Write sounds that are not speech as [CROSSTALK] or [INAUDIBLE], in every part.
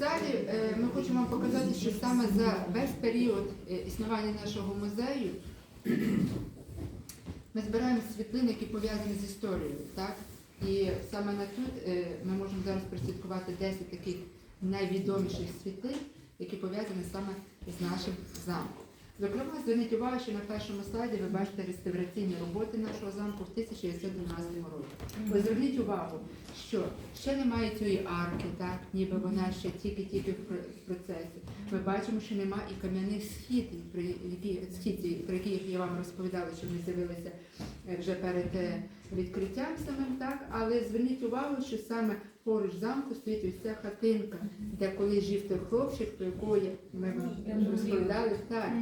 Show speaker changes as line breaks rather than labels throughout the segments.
залі е, ми хочемо вам показати, що саме за весь період е, існування нашого музею [CLEARS THROAT] ми збираємо світлини, які пов'язані з історією. Так? І саме на тут е, ми можемо зараз прослідкувати 10 таких найвідоміших світлин, які пов'язані саме з нашим замком. Зокрема, зверніть увагу, що на першому слайді ви бачите реставраційні роботи нашого замку в 1912 році. Ви зверніть увагу, що ще немає цієї арки, так, ніби вона ще тільки-тільки в в процесі. Ми бачимо, що немає і кам'яних східів, про які вам розповідала, що вони з'явилися е, вже перед е, відкриттям самим, так. Але зверніть увагу, що саме поруч замку стоїть ось ця хатинка, де колись жив той хлопчик, про якого ми вам розповідали. Так.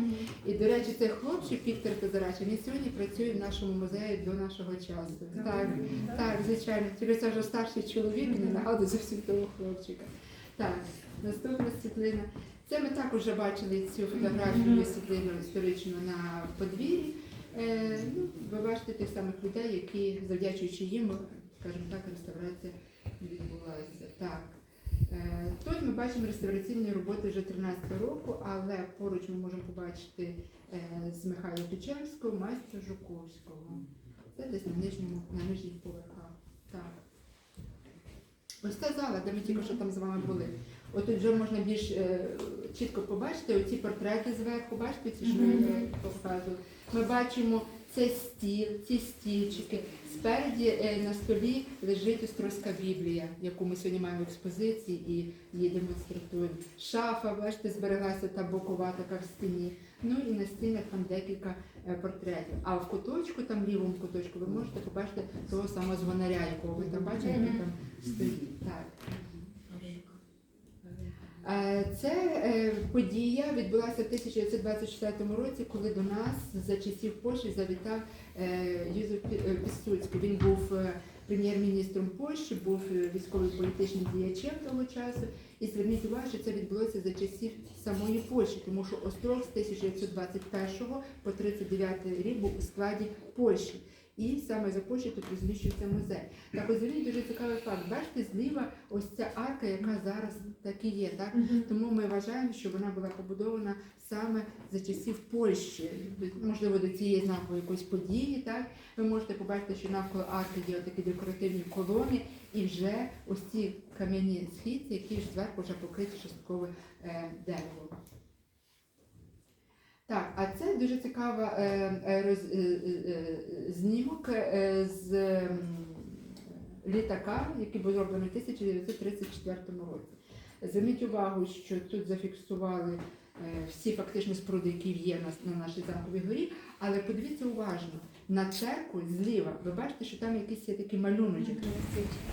І, до речі, цей хлопчик Віктор Тазарач, він сьогодні працює в нашому музеї до нашого часу. Так, так, звичайно. Тільки це вже старший чоловік, не нагадує зовсім того хлопчика. Так, наступна світлина. Це ми також вже бачили цю фотографію світлину історичну на подвір'ї. Е, ну, ви бачите тих самих людей, які, завдячуючи їм, скажімо так, реставрація відбулася. Так. Е, Тут ми бачимо реставраційні роботи вже 13 року, але поруч ми можемо побачити е, з Михайла Печерського, майстра Жуковського. Це десь на нижньому, на нижніх поверхах. Так. Ось ця зала, де ми тільки що там з вами були. Отут вже можна більш е, чітко побачити оці портрети зверху, бачите, ці що я е, показувала. Ми бачимо цей стіл, ці стільчики. Спереді е, на столі лежить Острозька Біблія, яку ми сьогодні маємо в експозиції і її демонструємо. Шафа, бачите, збереглася та бокова така в стіні. Ну і на стінах там декілька е, портретів. А в куточку, там лівому куточку, ви можете побачити того самого звонаря, якого ви там бачите, який там стоїть. Так. Е, Це е, подія відбулася в 1924 році, коли до нас за часів Польщі завітав е, Юзеф Пісуцький. Він був прем'єр-міністром Польщі, був е, військовим політичним діячем того часу. І зверніть увагу, що це відбулося за часів самої Польщі, тому що Острог з 1921 по 39 рік був у складі Польщі. І саме за Польщі тут розміщується музей. Так ось зверніть дуже цікавий факт. Бачите, зліва ось ця арка, яка зараз так і є. Так? Тому ми вважаємо, що вона була побудована саме за часів Польщі, можливо, до цієї знакової якоїсь події. Так? Ви можете побачити, що навколо арки є такі декоративні колони, і вже ось ці кам'яні східці, які ж зверху вже покриті частково е, деревом. Дуже цікава е, е, роз, е, знімок з літака, який був зроблений в 1934 році. Зверніть увагу, що тут зафіксували всі фактично споруди, які є на нашій замковій горі, але подивіться уважно, на церкву зліва, ви бачите, що там якийсь є такий малюночок.